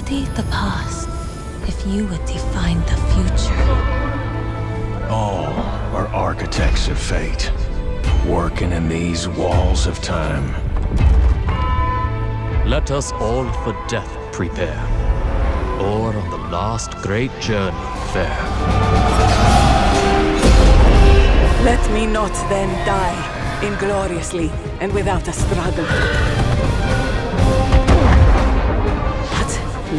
study the past if you would define the future. All are architects of fate, working in these walls of time. Let us all for death prepare, or on the last great journey fare. Let me not then die ingloriously and without a struggle.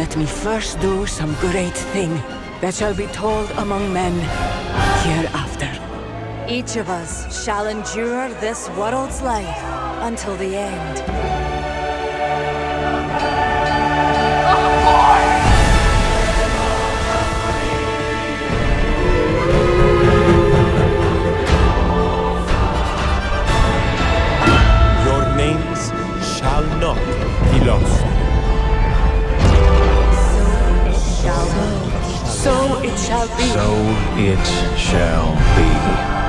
Let me first do some great thing that shall be told among men hereafter. Each of us shall endure this world's life until the end. So it shall be. So it shall be.